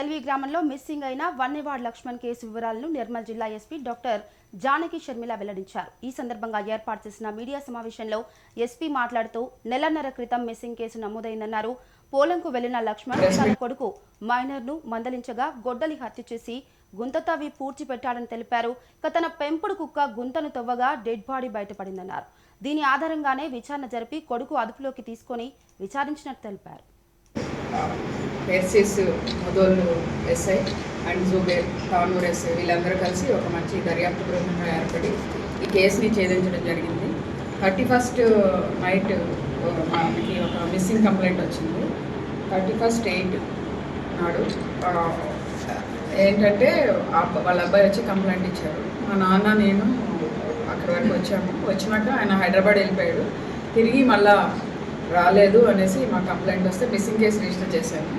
LV గ్రామంలో missing అయిన వన్నెవాడ్ Laxman case వివరాలను నిర్మల్ జిల్లా ఎస్పీ డాక్టర్ జానకి షర్మిల వెల్లడించారు. ఈ సందర్భంగా ఏర్పాటు చేసిన మీడియా సమావేశంలో ఎస్పీ మాట్లాడుతూ నెలన్నర క్రితం మిస్సింగ్ కేసు నమోదైందన్నారు. పోలంకు వెళ్ళిన లక్ష్మణ్ తన కొడుకు మైనర్ను మందలించగా గొడ్డలి హత్య చేసి గుంత తవ్వి పూడ్చిపెట్టాడని తెలిపారు. ఇక తన పెంపుడు కుక్క గుంతను తవ్వగా డెడ్ బాడీ బయటపడిందన్నారు. దీని ఆధారంగానే విచారణ జరిపి కొడుకు అదుపులోకి తీసుకొని విచారించినట్టు తెలిపారు. SS మొదోళ్ళు SI and Zubair Tanur SI వీళ్ళందరూ కలిసి ఒక మంచి దర్యాప్తు బృందంగా ఏర్పడి ఈ కేసుని ఛేదించడం జరిగింది. థర్టీ ఫస్ట్ నైట్ మనకి ఒక మిస్సింగ్ కంప్లైంట్ వచ్చింది. థర్టీ ఫస్ట్ ఎయిట్ నాడు ఏంటంటే ఆ వాళ్ళ అబ్బాయి వచ్చి కంప్లైంట్ ఇచ్చారు. మా నాన్న నేను అక్కడి వరకు వచ్చాము. వచ్చినాక ఆయన హైదరాబాద్ వెళ్ళిపోయాడు. తిరిగి మళ్ళీ రాలేదు అనేసి మా కంప్లైంట్ వస్తే మిస్సింగ్ కేసు రిజిస్టర్ చేశాను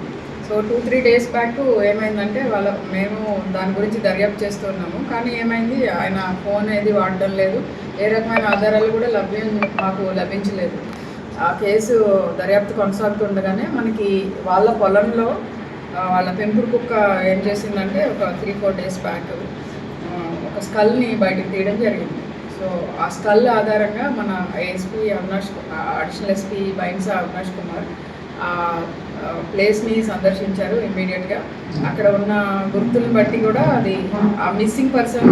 so two three days back ఏమైందంటే వాళ్ళ మేము దాని గురించి దర్యాప్తు చేస్తున్నాము కానీ ఏమైంది? ఆయన ఫోన్ అనేది వాడడం లేదు. ఏ రకమైన ఆధారాలు కూడా లభ్యం మాకు లభించలేదు. ఆ కేసు దర్యాప్తు కొనసాగుతుండగానే మనకి వాళ్ళ పొలంలో వాళ్ళ పెంపుడు కుక్క ఏం చేసిందంటే ఒక త్రీ ఫోర్ డేస్ బ్యాక్ ఒక స్కల్ని బయటకు తీయడం జరిగింది. సో ఆ స్కల్ ఆధారంగా మన SP Avinash additional SP Bhainsa Avinash Kumar ఆ ప్లేస్ని సందర్శించారు ఇమ్మీడియట్గా. అక్కడ ఉన్న గుర్తులను బట్టి కూడా అది ఆ మిస్సింగ్ పర్సన్